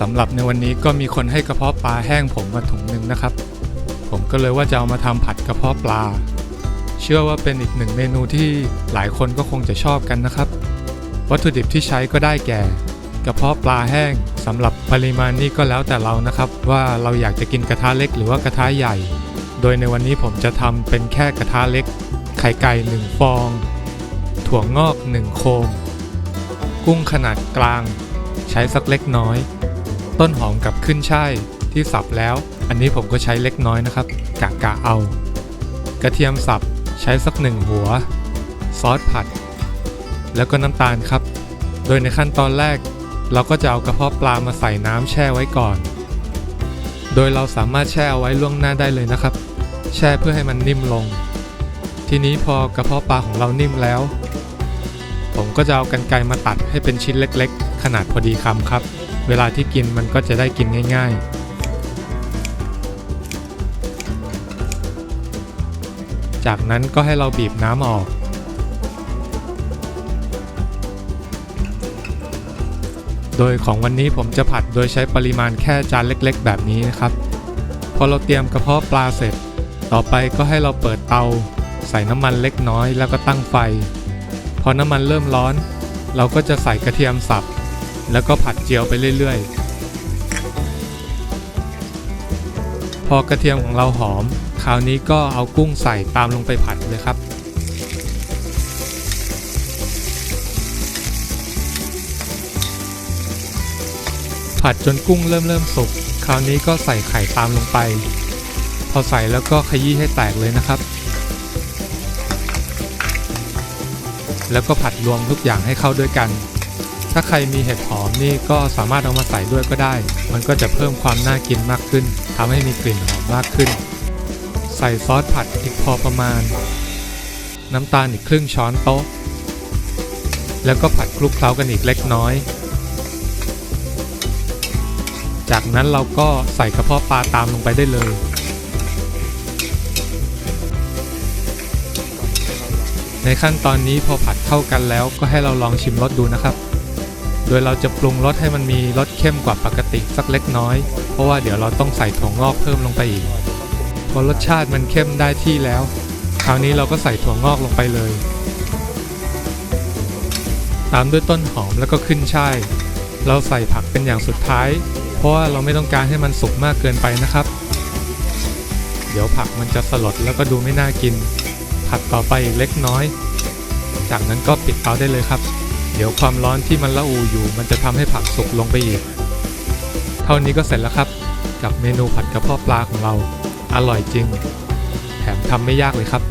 สำหรับในวันนี้ก็มีคนให้กระเพาะปลาแห้งผมมาถุงหนึ่งนะครับ ผมก็เลยว่าจะเอามาทำผัดกระเพาะปลา เชื่อว่าเป็นอีกหนึ่งเมนูที่หลายคนก็คงจะชอบกันนะครับ วัตถุดิบที่ใช้ก็ได้แก่ กระเพาะปลาแห้งสำหรับปริมาณนี้ก็แล้วแต่เรานะครับ ว่าเราอยากจะกินกระทะเล็กหรือว่ากระทะใหญ่ โดยในวันนี้ผมจะทำเป็นแค่กระทะเล็ก ไข่ไก่1ฟอง ถั่วงอก1โคม กุ้งขนาดกลางใช้สักเล็กน้อย ต้นหอมกับขึ้นช่ายที่สับแล้ว อันนี้ผมก็ใช้เล็กน้อยนะครับ กะกะเอา กระเทียมสับใช้สักหนึ่งหัว ซอสผัด แล้วก็น้ำตาลครับ โดยในขั้นตอนแรก เราก็จะเอากระเพาะปลามาใส่น้ำแช่ไว้ก่อน โดยเราสามารถแช่เอาไว้ล่วงหน้าได้เลยนะครับ แช่เพื่อให้มันนิ่มลง ทีนี้พอกระเพาะปลาของเรานิ่มแล้ว ผมก็จะเอากันไกรมาตัดให้เป็นชิ้นเล็ก ๆ ขนาดพอดีคำครับ เวลาที่กินมันก็จะได้กินง่าย ๆ จากนั้นก็ให้เราบีบน้ำออก โดยของวันนี้ผมจะผัดโดยใช้ปริมาณแค่จานเล็กๆ แบบนี้นะครับ พอเราเตรียมกระเพาะปลาเสร็จ ต่อไปก็ให้เราเปิดเตา ใส่น้ำมันเล็กน้อยแล้วก็ตั้งไฟ พอน้ำมันเริ่มร้อน เราก็จะใส่กระเทียมสับ แล้วก็ผัดเจียวไปเรื่อยๆ พอกระเทียมของเราหอม คราวนี้ก็เอากุ้งใส่ตามลงไปผัดเลยครับผัดจนกุ้งเริ่มเริ่มสุก คราวนี้ก็ใส่ไข่ตามลงไป พอใส่แล้วก็ขยี้ให้แตกเลยนะครับ แล้วก็ผัดรวมทุกอย่างให้เข้าด้วยกัน ถ้าใครมีเห็ดหอมนี่ก็สามารถเอามาใส่ด้วยก็ได้ มันก็จะเพิ่มความน่ากินมากขึ้นทำให้มีกลิ่นหอมมากขึ้น ใส่ซอสผัดอีกพอประมาณ น้ำตาลอีกครึ่งช้อนโต๊ะ แล้วก็ผัดคลุกเคล้ากันอีกเล็กน้อย จากนั้นเราก็ใส่กระเพาะปลาตามลงไปได้เลยในขั้นตอนนี้พอผัดเข้ากันแล้วก็ให้เราลองชิมรสดูนะครับ โดยเราจะปรุงรสให้มันมีรสเข้มกว่าปกติสักเล็กน้อย เพราะว่าเดี๋ยวเราต้องใส่ถั่วงอกเพิ่มลงไปอีก พอรสชาติมันเข้มได้ที่แล้ว คราวนี้เราก็ใส่ถั่วงอกลงไปเลย ตามด้วยต้นหอมแล้วก็ขึ้นช่าย เราใส่ผักเป็นอย่างสุดท้าย เพราะว่าเราไม่ต้องการให้มันสุกมากเกินไปนะครับ เดี๋ยวผักมันจะสลดแล้วก็ดูไม่น่ากิน ผัดต่อไปอีกเล็กน้อย จากนั้นก็ปิดเตาได้เลยครับ เดี๋ยวความร้อนที่มันละอูอยู่ มันจะทำให้ผักสุกลงไปอีก เท่านี้ก็เสร็จแล้วครับ กับเมนูผัดกระเพาะปลาของเรา อร่อยจริง แถมทำไม่ยากเลยครับ